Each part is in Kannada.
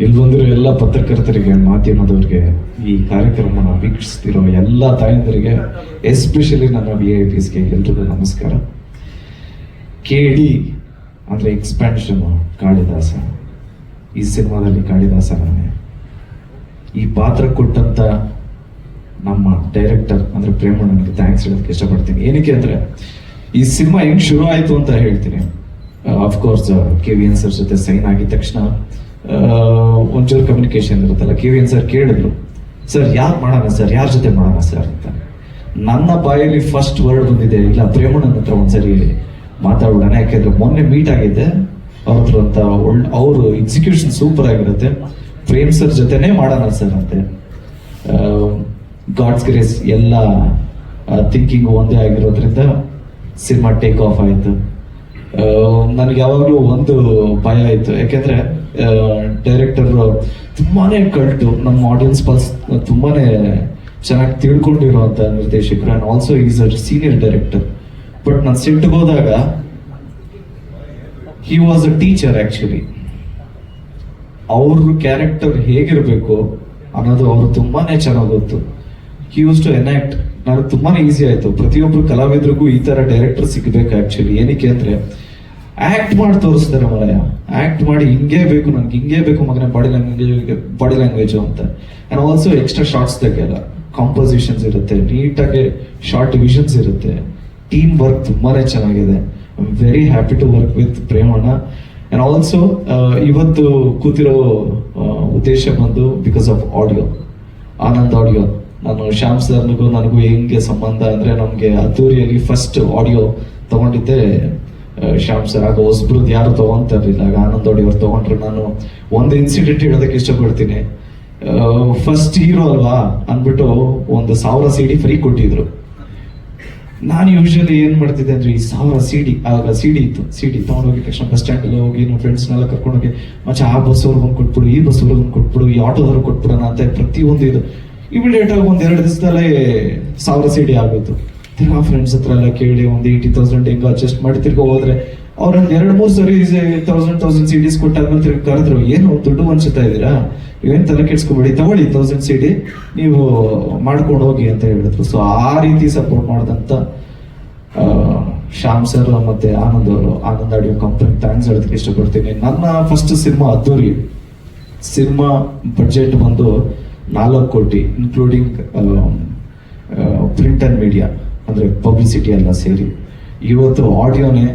ಇಲ್ಲಿ ಬಂದಿರೋ ಎಲ್ಲ ಪತ್ರಕರ್ತರಿಗೆ, ಮಾಧ್ಯಮದವರಿಗೆ ಈ ಕಾರ್ಯಕ್ರಮನ ವೀಕ್ಷಿಸ್ತಿರೋ ಎಲ್ಲ ತಾಯಂದರಿಗೆ ಎಸ್ಪೆಷಲಿ ನನ್ನ ವಿ ಐ ಪಿಸ್ಗೆ ಎಲ್ರಿಗೂ ನಮಸ್ಕಾರ. ಕೆ ಡಿ ಅಂದರೆ ಎಕ್ಸ್ಪ್ಯಾನ್ಷನ್ ಕಾಳಿದಾಸ. ಈ ಸಿನಿಮಾದಲ್ಲಿ ಕಾಳಿದಾಸ ನಾನೇ ಈ ಪಾತ್ರ ಕೊಟ್ಟಂತ ನಮ್ಮ ಡೈರೆಕ್ಟರ್ ಅಂದ್ರೆ ನನಗೆ ಥ್ಯಾಂಕ್ಸ್ ಹೇಳೋದಕ್ಕೆ ಇಷ್ಟಪಡ್ತೀನಿ. ಏನಕ್ಕೆ ಅಂದ್ರೆ, ಈ ಸಿನಿಮಾ ಹೆಂಗ್ ಶುರು ಆಯ್ತು ಅಂತ ಹೇಳ್ತೀನಿ. Of course K V N sir ಜೊತೆ ಸೈನ್ ಆಗಿದ ತಕ್ಷಣ ಒಂಚೂರು ಕಮ್ಯುನಿಕೇಶನ್ ಇರುತ್ತಲ್ಲ? ಕೆ ವಿ ಸರ್ ಕೇಳಿದ್ರು ಸರ್ ಯಾರು ಮಾಡೋಣ ಸರ್ ಯಾರ ಜೊತೆ ಮಾಡೋಣ ಸರ್ ಅಂತ. ನನ್ನ ಬಾಯಲ್ಲಿ ಫಸ್ಟ್ ವರ್ಡ್ ಬಂದಿದೆ, ಇಲ್ಲ, ಪ್ರೇಮಣ್ಣನ ಹತ್ರ ಒಂದ್ಸರಿ ಮಾತಾಡೋಣ. ಯಾಕೆಂದ್ರೆ ಮೊನ್ನೆ ಮೀಟ್ ಆಗಿದ್ದೆ, ಅವ್ರ ಹತ್ರ ಅಂತ ಒಳ್ಳೆ ಅವರು ಎಕ್ಸಿಕ್ಯೂಷನ್ ಸೂಪರ್ ಆಗಿರುತ್ತೆ. ಪ್ರೇಮ್ ಸರ್ ಜೊತೆನೇ ಮಾಡೋಣ ಸರ್ ಅಂತೆ. ಗಾಡ್ಸ್ ಗ್ರೇಸ್ ಎಲ್ಲ ಥಿಂಕಿಂಗ್ ಒಂದೇ ಆಗಿರೋದ್ರಿಂದ ಸಿನಿಮಾ ಟೇಕ್ ಆಫ್ ಆಯಿತು. ನನಗೆ ಯಾವಾಗಲೂ ಒಂದು ಭಯ ಇತ್ತು. ಯಾಕೆಂದ್ರೆ ಡೈರೆಕ್ಟರ್ ತುಂಬಾ ಕಲ್ಟು ನಮ್ಮ ಆಡಿಯನ್ಸ್ ಪಲ್ಸ್ ತುಂಬಾ ಚೆನ್ನಾಗಿ ತಿಳ್ಕೊಂಡಿರುವಂತ ನಿರ್ದೇಶಕರು and also is a senior director but ನಾನು ಸಿಟ್ಟಿಗೆ ಹೋದಾಗ he was a teacher actually ಅವ್ರ ಕ್ಯಾರೆಕ್ಟರ್ ಹೇಗಿರಬೇಕು ಅನ್ನೋದು ಅವ್ರು ತುಂಬಾ ಚೆನ್ನಾಗಿ ಗೊತ್ತು. ಹಿ ಯೂಸ್ ಟು ಎನಾಕ್ಟ್ ನನಗೆ ತುಂಬಾ ಈಸಿ ಆಯ್ತು. ಪ್ರತಿಯೊಬ್ರು ಕಲಾವಿದ್ರಿಗೂ ಈ ತರ ಡೈರೆಕ್ಟರ್ ಸಿಗ್ಬೇಕು ಆ್ಯಕ್ಚುಲಿ ಏನಕ್ಕೆ ಅಂದ್ರೆ ಆಕ್ಟ್ ಮಾಡಿ ತೋರಿಸ್ತಾರೆ ಮಲಯ ಆಕ್ಟ್ ಮಾಡಿ ಹಿಂಗೇ ಬೇಕು ನನ್ಗೆ ಹಿಂಗೆ ಬೇಕು ಮಗನೇ ಬಾಡಿ ಲ್ಯಾಂಗ್ವೇಜ್ ಬಾಡಿ ಲ್ಯಾಂಗ್ವೇಜ್ ಅಂತ. ಅಂಡ್ ಆಲ್ಸೋ ಎಕ್ಸ್ಟ್ರಾ ಶಾರ್ಟ್ಸ್ ತೆಗೆಯಲ್ಲ. ಕಾಂಪೋಸಿಷನ್ಸ್ ಇರುತ್ತೆ, ನೀಟಾಗಿ ಶಾರ್ಟ್ ವಿಷನ್ಸ್ ಇರುತ್ತೆ. ಟೀಮ್ ವರ್ಕ್ ತುಂಬಾನೇ ಚೆನ್ನಾಗಿದೆ. I very happy to work with Premanna. And also ಇವತ್ತು ಕೂತಿರೋ ಉದ್ದೇಶ ಬಂದು because of audio Anand audio ನಾನು ಶ್ಯಾಮ್ ಸರ್ನಿಗೂ ನನಗೂ ಹೆಂಗೆ ಸಂಬಂಧ ಅಂದ್ರೆ ನಮಗೆ ಅದ್ದೂರಿಯಲ್ಲಿ ಫಸ್ಟ್ ಆಡಿಯೋ ತಗೊಂಡಿದ್ದೆ. ಶ್ಯಾಮ್ ಸರ್ ಆಗ ಹೊಸಬ್ರದ್ದು ಯಾರು ತಗೊಂತ ಇರಲಿಲ್ಲ ಆಗ ಆನಂದ್ ಅವ್ರು ತಗೊಂಡ್ರು. ನಾನು ಒಂದು ಇನ್ಸಿಡೆಂಟ್ ಹೇಳೋದಕ್ಕೆ ಇಷ್ಟಪಡ್ತೀನಿ. ಫಸ್ಟ್ ಹೀರೋ ಅಲ್ವಾ ಅಂದ್ಬಿಟ್ಟು ಒಂದು ಸಾವಿರ ಸಿ ಡಿ ಫ್ರೀ ಕೊಟ್ಟಿದ್ರು. ನಾನು ಯೂಶಲಿ ಏನ್ ಮಾಡ್ತಿದ್ದೆ ಅಂದ್ರೆ ಈ ಸಾವಿರ ಸಿಡಿ ಆಗ ಸಿಡಿ ಇತ್ತು. ಸಿಡಿ ತಗೊಂಡೋಗಿ ತಕ್ಷಣ ಬಸ್ ಸ್ಟ್ಯಾಂಡ್ ಅಲ್ಲಿ ಹೋಗಿ ನಮ್ಮ ಫ್ರೆಂಡ್ಸ್ನೆಲ್ಲ ಕರ್ಕೊಂಡೋಗಿ, ಮಚ್ಚ, ಆ ಬಸ್ ಅವ್ರಿಗೆ ಕೊಟ್ಬಿಡು, ಈ ಬಸ್ ಅವ್ರಿಗೆ ಕೊಟ್ಬಿಡು, ಈ ಆಟೋದವ್ರಿಗೆ ಕೊಟ್ಬಿಡೋಣ ಅಂತ ಪ್ರತಿಯೊಂದು ಇದು. ಇಮಿಡಿಯೇಟ್ ಆಗಿ ಒಂದ್ ಎರಡು ದಿವಸದಲ್ಲೇ ಸಾವಿರ ಸಿ ಡಿ ಆಗೋಯ್ತು ತಿರ್ಗಾ ಫ್ರೆಂಡ್ಸ್ ಹತ್ರ ಎಲ್ಲ ಕೇಳಿ ಒಂದು ಏಯ್ಟಿ ತೌಸಂಡ್ ಹೆಂಗ ಅಡ್ಜಸ್ಟ್ ಮಾಡಿ ತಿರ್ಗಾ ಹೋದ್ರೆ ಅವ್ರೊಂದು ಎರಡು ಮೂರು ಸರಿ ತೌಸಂಡ್ ತೌಸಂಡ್ ಸಿ ಡಿಸ್ ಕೊಟ್ಟಾದ್ಮೇಲೆ ತಿರ್ಗಿ ಕರೆದ್ರು ಏನು ದುಡ್ಡು ಅನ್ಸುತ್ತಾ ಇದ್ದೀರಾ ಇವೇನು ತಲೆ ಕೆಡ್ಸ್ಕೊಬೇಡಿ ತಗೊಳ್ಳಿ ತೌಸಂಡ್ ಸಿ ಡಿ ನೀವು ಮಾಡ್ಕೊಂಡು ಹೋಗಿ ಅಂತ ಹೇಳಿದ್ರು. ಸೊ ಆ ರೀತಿ ಸಪೋರ್ಟ್ ಮಾಡಿದಂತ ಆ, ಶ್ಯಾಮ್ ಸರ್ ಮತ್ತೆ ಆನಂದ್ ಅವರು ಆನಂದ್ ಆಡಿಯೋ ಕಂಪನಿ ಥ್ಯಾಂಕ್ಸ್ ಹೇಳೋದಕ್ಕೆ ಇಷ್ಟಪಡ್ತೀನಿ. ನನ್ನ first cinema Addhuri. Cinema budget ಬಂದು ನಾಲ್ಕು ಕೋಟಿ ಇನ್ಕ್ಲೂಡಿಂಗ್ ಪ್ರಿಂಟ್ ಅಂಡ್ ಮೀಡಿಯಾ ಅಂದ್ರೆ ಪಬ್ಲಿಸಿಟಿ ಎಲ್ಲ ಸೇರಿ. ಇವತ್ತು ಆಡಿಯೋನೇ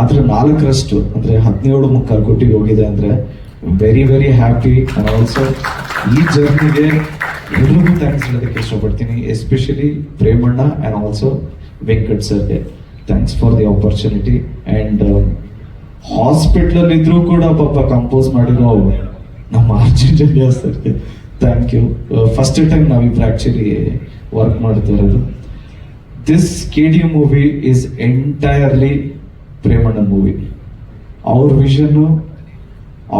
ಅದ್ರ ನಾಲ್ಕರಷ್ಟು, ಅಂದ್ರೆ ಹದಿನೇಳು ಮುಕ್ಕಾಲು ಕೋಟಿಗೆ ಹೋಗಿದೆ ಅಂದ್ರೆ very very happy and also ಈ ಜರ್ನಿಗೆ ಎಲ್ರಿಗೂ ಥ್ಯಾಂಕ್ಸ್ ಹೇಳೋದಕ್ಕೆ ಇಷ್ಟಪಡ್ತೀನಿ. Especially Premanna and also Venkat ಸರ್ಗೆ. Thanks for the opportunity and ಹಾಸ್ಪಿಟ್ಲಲ್ಲಿ ಇದ್ರೂ ಕೂಡ ಪಾಪ ಕಂಪೋಸ್ ಮಾಡಿರೋ ನಮ್ಮ ಜನ್ಯ ಸರ್ಗೆ. ಥ್ಯಾಂಕ್ ಯು ಫಸ್ಟ್ ಟೈಮ್ ನಾವಿಬ್ರು ಆ್ಯಕ್ಚುಲಿ ವರ್ಕ್ ಮಾಡ್ತಾ ಇರೋದು. This K D movie is entirely Premanna movie ಅವ್ರ ವಿಷನ್ನು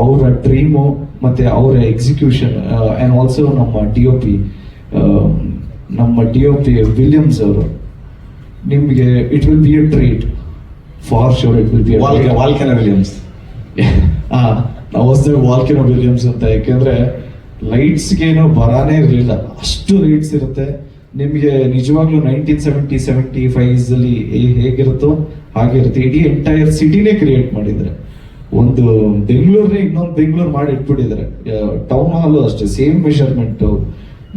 ಅವರ ಡ್ರೀಮು ಮತ್ತು ಅವರ ಎಕ್ಸಿಕ್ಯೂಷನ್ ಆ್ಯಂಡ್ ಆಲ್ಸೋ ನಮ್ಮ ಡಿ ಒ ಪಿ ನಮ್ಮ ಡಿ ಒ ಪಿ ವಿಲಿಯಮ್ಸ್ ಅವರು ನಿಮಗೆ it will be a treat for sure it will be ವಾಲ್ಕೆನ ವಾಲ್ಕನ ವಿಲಿಯಮ್ಸ್ ಹಾಂ ನಾವು ಹೊಸದಾಗಿ ವಾಲ್ಕೆನ ವಿಲಿಯಮ್ಸ್ ಅಂತ ಯಾಕೆಂದರೆ ಲೈಟ್ಸ್ಗೇನು ಬರಾನೇ ಇರಲಿಲ್ಲ. ಅಷ್ಟು ಲೈಟ್ಸ್ ಇರುತ್ತೆ. ನಿಮಗೆ ನಿಜವಾಗ್ಲೂ ನೈನ್ಟೀನ್ ಸೆವೆಂಟಿ ಸೆವೆಂಟಿ ಫೈವ್ಸ್ ಅಲ್ಲಿ ಹೇಗಿರುತ್ತೋ ಹಾಗೆ ಇರುತ್ತೆ. ಇಡೀ ಎಂಟೈರ್ ಸಿಟಿನೇ ಕ್ರಿಯೇಟ್ ಮಾಡಿದ್ರೆ. ಒಂದು ಬೆಂಗಳೂರನ್ನ ಇನ್ನೊಂದು ಬೆಂಗಳೂರು ಮಾಡಿ ಇಟ್ಬಿಟ್ಟಿದ್ದಾರೆ. ಟೌನ್ ಹಾಲು ಅಷ್ಟೇ ಸೇಮ್ ಮೆಷರ್ಮೆಂಟ್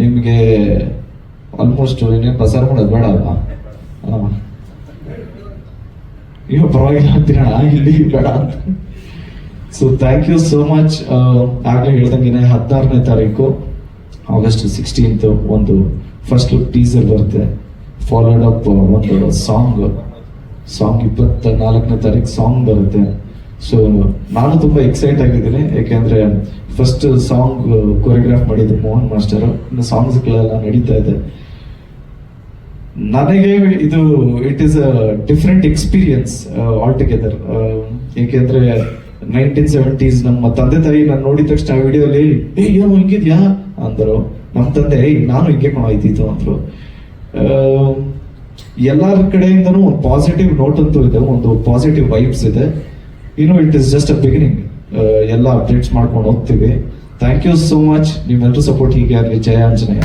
ನಿಮಗೆ ಆಲ್ಮೋಸ್ಟ್ ಏನೇ ಪ್ರಸಾರ ಮಾಡೋದು ಬೇಡ ಅಲ್ವಾ? ಈಗ ಪರವಾಗಿಲ್ಲ ಅಂತೀರಣ ಇಲ್ಲಿ ಬೇಡ ಅಂತ. So thank you so much ಆಗಲೇ ಹೇಳ್ದಂಗೆ ಹದಿನಾರನೇ ತಾರೀಕು ಆಗಸ್ಟ್ ಸಿಕ್ಸ್ಟೀನ್ತ್ ಒಂದು ಫಸ್ಟ್ ಟೀಸರ್ ಬರುತ್ತೆ. ಫಾಲೋಡ್ ಅಪ್ ಒಂದು ಸಾಂಗ್ ಸಾಂಗ್ ಇಪ್ಪತ್ತ ನಾಲ್ಕನೇ ತಾರೀಕು ಸಾಂಗ್ ಬರುತ್ತೆ. ಸೊ ನಾನು ತುಂಬಾ ಎಕ್ಸೈಟ್ ಆಗಿದ್ದೀನಿ. ಯಾಕೆಂದ್ರೆ ಫಸ್ಟ್ ಸಾಂಗ್ ಕೊರಿಯೋಗ್ರಾಫ್ ಮಾಡಿದ್ದು ಮೋಹನ್ ಮಾಸ್ಟರ್. ಸಾಂಗ್ಸ್ಗಳೆಲ್ಲ ನಡೀತಾ ಇದೆ. ನನಗೆ ಇದು it is a different experience altogether ಏಕೆಂದ್ರೆ ನೈನ್ಟೀನ್ ಸೆವೆಂಟೀಸ್ ನಮ್ಮ ತಂದೆ ತಾಯಿ ನಾನು ನೋಡಿದ ತಕ್ಷಣ ವಿಡಿಯೋಲಿ ಏ ಏನೋ ಹಿಂಗಿದ್ಯಾ? ಅಂದರು. ನಮ್ಮ ತಂದೆ "ಏಯ್, ನಾನು ಹಿಂಗೆ ಕಾಣೋಯ್ತಿತ್ತು ಅಂದ್ರು. ಎಲ್ಲರ ಕಡೆಯಿಂದನೂ ಒಂದು ಪಾಸಿಟಿವ್ ನೋಟ್ ಅಂತೂ ಇದೆ ಒಂದು ಪಾಸಿಟಿವ್ ವೈಬ್ಸ್ ಇದೆ. ಇನ್ನು it is just a beginning ಎಲ್ಲ ಅಪ್ಡೇಟ್ಸ್ ಮಾಡ್ಕೊಂಡು ಹೋಗ್ತೀವಿ. ಥ್ಯಾಂಕ್ ಯು ಸೋ ಮಚ್ ನಿಮ್ಮೆಲ್ಲರೂ ಸಪೋರ್ಟ್ ಹೀಗೆ ಆಗಲಿ. ಜಯ ಆಂಜನೇಯ.